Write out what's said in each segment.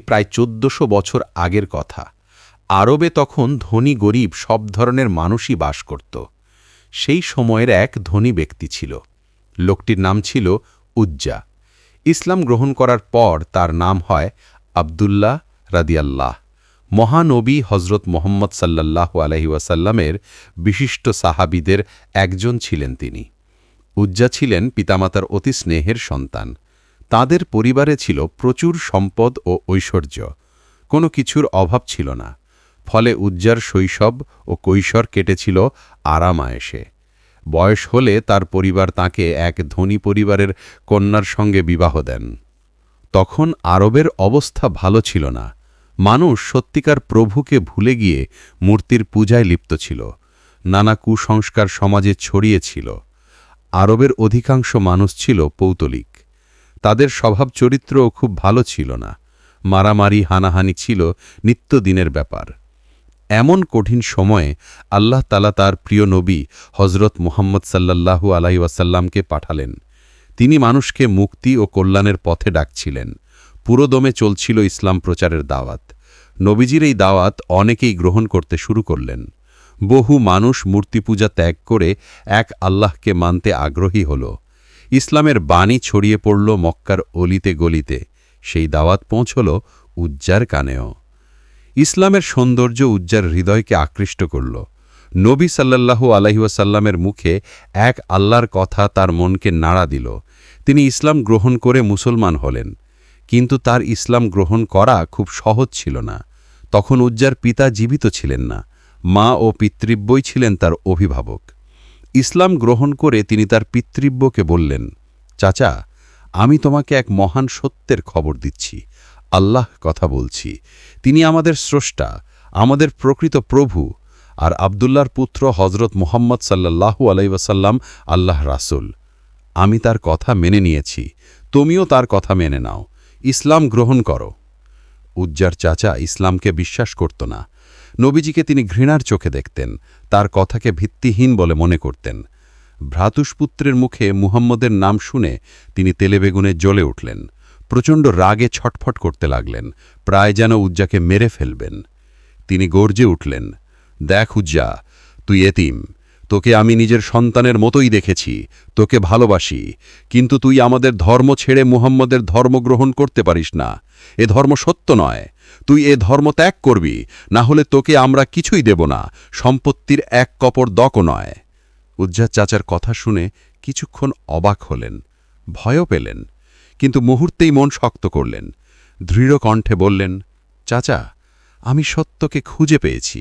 প্রায় চোদ্দশো বছর আগের কথা। আরবে তখন ধনী গরিব সব ধরনের মানুষই বাস করত। সেই সময়ের এক ধনী ব্যক্তি ছিল। লোকটির নাম ছিল উজ্জা। ইসলাম গ্রহণ করার পর তার নাম হয় আবদুল্লাহ রাদিয়াল্লাহ। মহানবী হজরত মোহাম্মদ আলহি ওয়াসাল্লামের বিশিষ্ট সাহাবিদের একজন ছিলেন তিনি। উজ্জা ছিলেন পিতামাতার অতি স্নেহের সন্তান। তাদের পরিবারে ছিল প্রচুর সম্পদ ও ঐশ্বর্য। কোনো কিছুর অভাব ছিল না। ফলে উজ্জার শৈশব ও কৈশোর কেটেছিল আরামায়েশে। বয়স হলে তার পরিবার তাকে এক ধনী পরিবারের কন্যার সঙ্গে বিবাহ দেন। তখন আরবের অবস্থা ভালো ছিল না। মানুষ সত্যিকার প্রভুকে ভুলে গিয়ে মূর্তির পূজায় লিপ্ত ছিল। নানা কুসংস্কার সমাজে ছড়িয়েছিল আরবের অধিকাংশ মানুষ ছিল পৌতলিক। তাদের স্বভাব চরিত্রও খুব ভালো ছিল না। মারামারি, হানাহানি ছিল নিত্যদিনের ব্যাপার। এমন কঠিন সময়ে আল্লাহ তালা তার প্রিয় নবী হজরত মুহাম্মদ সাল্লাল্লাহু আলাহি ওয়াসাল্লামকে পাঠালেন। তিনি মানুষকে মুক্তি ও কল্যাণের পথে ডাকছিলেন। পুরোদমে চলছিল ইসলাম প্রচারের দাওয়াত। নবীজির এই দাওয়াত অনেকেই গ্রহণ করতে শুরু করলেন। বহু মানুষ মূর্তি পূজা ত্যাগ করে এক আল্লাহকে মানতে আগ্রহী হল। ইসলামের বাণী ছড়িয়ে পড়ল মক্কার অলিতে গলিতে। সেই দাওয়াত পৌঁছল উজ্জার কানেও। ইসলামের সৌন্দর্য উজ্জার হৃদয়কে আকৃষ্ট করল। নবী সাল্লাল্লাহু আলহিউসাল্লামের মুখে এক আল্লাহর কথা তার মনকে নাড়া দিল। তিনি ইসলাম গ্রহণ করে মুসলমান হলেন। কিন্তু তার ইসলাম গ্রহণ করা খুব সহজ ছিল না। তখন উজ্জার পিতা জীবিত ছিলেন না। মা ও পিতৃব্যই ছিলেন তার অভিভাবক। ইসলাম গ্রহণ করে তিনি তার পিতৃব্যকে বললেন, চাচা, আমি তোমাকে এক মহান সত্যের খবর দিচ্ছি। আল্লাহ কথা বলছি। তিনি আমাদের স্রষ্টা, আমাদের প্রকৃত প্রভু আর আবদুল্লার পুত্র হজরত মোহাম্মদ সাল্লাল্লাহু আলাইসাল্লাম আল্লাহ রাসুল। আমি তার কথা মেনে নিয়েছি। তুমিও তার কথা মেনে নাও। ইসলাম গ্রহণ করো। উজ্জার চাচা ইসলামকে বিশ্বাস করত না। নবীজিকে তিনি ঘৃণার চোখে দেখতেন, তার কথাকে ভিত্তিহীন বলে মনে করতেন। ভ্রাতুষপুত্রের মুখে মুহাম্মদের নাম শুনে তিনি তেলেবেগুনে জ্বলে উঠলেন, প্রচণ্ড রাগে ছটফট করতে লাগলেন, প্রায় যেন উজ্জাকে মেরে ফেলবেন। তিনি গর্জে উঠলেন, দেখ উজ্জা, তুই এতিম তোকে আমি নিজের সন্তানের মতোই দেখেছি, তোকে ভালোবাসি, কিন্তু তুই আমাদের ধর্ম ছেড়ে মুহাম্মদের ধর্ম গ্রহণ করতে পারিস না। এ ধর্ম সত্য নয়। তুই এ ধর্ম ত্যাগ করবি, না হলে তোকে আমরা কিছুই দেব না, সম্পত্তির এক কপর দকও নয়। উজ্জার চাচার কথা শুনে কিছুক্ষণ অবাক হলেন, ভয়ও পেলেন, কিন্তু মুহূর্তেই মন শক্ত করলেন। দৃঢ় কণ্ঠে বললেন, চাচা, আমি সত্যকে খুঁজে পেয়েছি,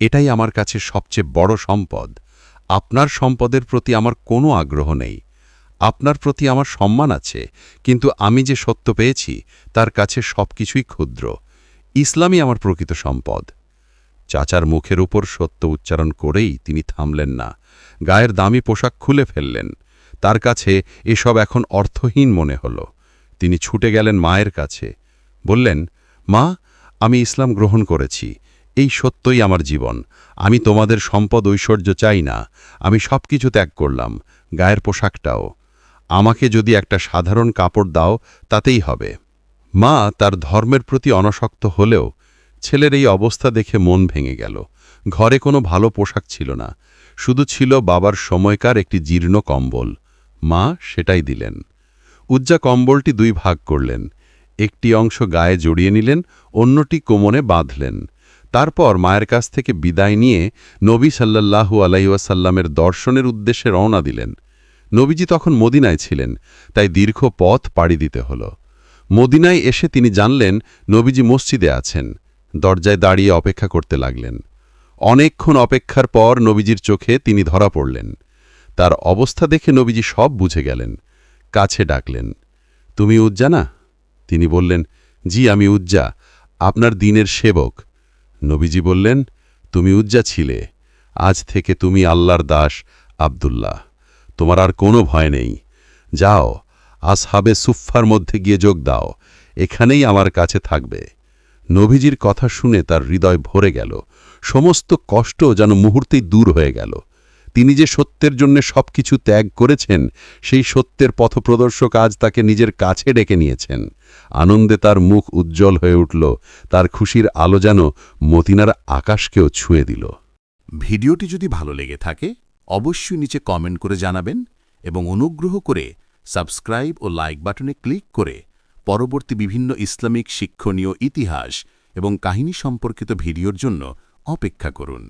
এটাই আমার কাছে সবচেয়ে বড় সম্পদ। আপনার সম্পদের প্রতি আমার কোনো আগ্রহ নেই। আপনার প্রতি আমার সম্মান আছে, কিন্তু আমি যে সত্য পেয়েছি, তার কাছে সব কিছুই ক্ষুদ্র। ইসলামই আমার প্রকৃত সম্পদ। চাচার মুখের উপর সত্য উচ্চারণ করেই তিনি থামলেন না। গায়ের দামি পোশাক খুলে ফেললেন। তার কাছে এসব এখন অর্থহীন মনে হল। তিনি ছুটে গেলেন মায়ের কাছে। বললেন, মা, আমি ইসলাম গ্রহণ করেছি। এই সত্যই আমার জীবন। আমি তোমাদের সম্পদ ঐশ্বর্য চাই না। আমি সব কিছু ত্যাগ করলাম। গায়ের পোশাকটাও। আমাকে যদি একটা সাধারণ কাপড় দাও, তাতেই হবে। মা তার ধর্মের প্রতি অনশক্ত হলেও ছেলের এই অবস্থা দেখে মন ভেঙে গেল। ঘরে কোনো ভালো পোশাক ছিল না। শুধু ছিল বাবার সময়কার একটি জীর্ণ কম্বল। মা সেটাই দিলেন। উজ্জা কম্বলটি দুই ভাগ করলেন। একটি অংশ গায়ে জড়িয়ে নিলেন, অন্যটি কোমনে বাঁধলেন। তারপর মায়ের কাছ থেকে বিদায় নিয়ে নবী সাল্লাল্লাহু আলাইসাল্লামের দর্শনের উদ্দেশ্যে রওনা দিলেন। নবীজি তখন মদিনায় ছিলেন, তাই দীর্ঘ পথ পাড়ি দিতে হল। মদিনায় এসে তিনি জানলেন নবীজি মসজিদে আছেন, দরজায় দাঁড়িয়ে অপেক্ষা করতে লাগলেন। অনেকক্ষণ অপেক্ষার পর নবীজির চোখে তিনি ধরা পড়লেন। তার অবস্থা দেখে নবীজি সব বুঝে গেলেন। কাছে ডাকলেন, তুমি উজ্জা না? তিনি বললেন, জি, আমি উজ্জা, আপনার দিনের সেবক। নবীজি বললেন, তুমি উজ্জা ছিলে। আজ থেকে তুমি আল্লাহর দাস আবদুল্লাহ। তোমার আর কোনো ভয় নেই। যাও, আসহাবে সুফার মধ্যে গিয়ে যোগ দাও। এখানেই আমার কাছে থাকবে। নবীজির কথা শুনে তার হৃদয় ভরে গেল। সমস্ত কষ্ট যেন মুহূর্তেই দূর হয়ে গেল। তিনি যে সত্যের জন্য সবকিছু ত্যাগ করেছেন, সেই সত্যের পথপ্রদর্শক আজ তাকে নিজের কাছে ডেকে নিয়েছেন। আনন্দে তার মুখ উজ্জ্বল হয়ে উঠল, তার খুশির আলো যেন মতিনার আকাশকেও ছুঁয়ে দিল। ভিডিওটি যদি ভালো লেগে থাকে, অবশ্যই নিচে কমেন্ট করে জানাবেন এবং অনুগ্রহ করে সাবস্ক্রাইব ও লাইক বাটনে ক্লিক করে পরবর্তী বিভিন্ন ইসলামিক শিক্ষণীয় ইতিহাস এবং কাহিনী সম্পর্কিত ভিডিওর জন্য অপেক্ষা করুন।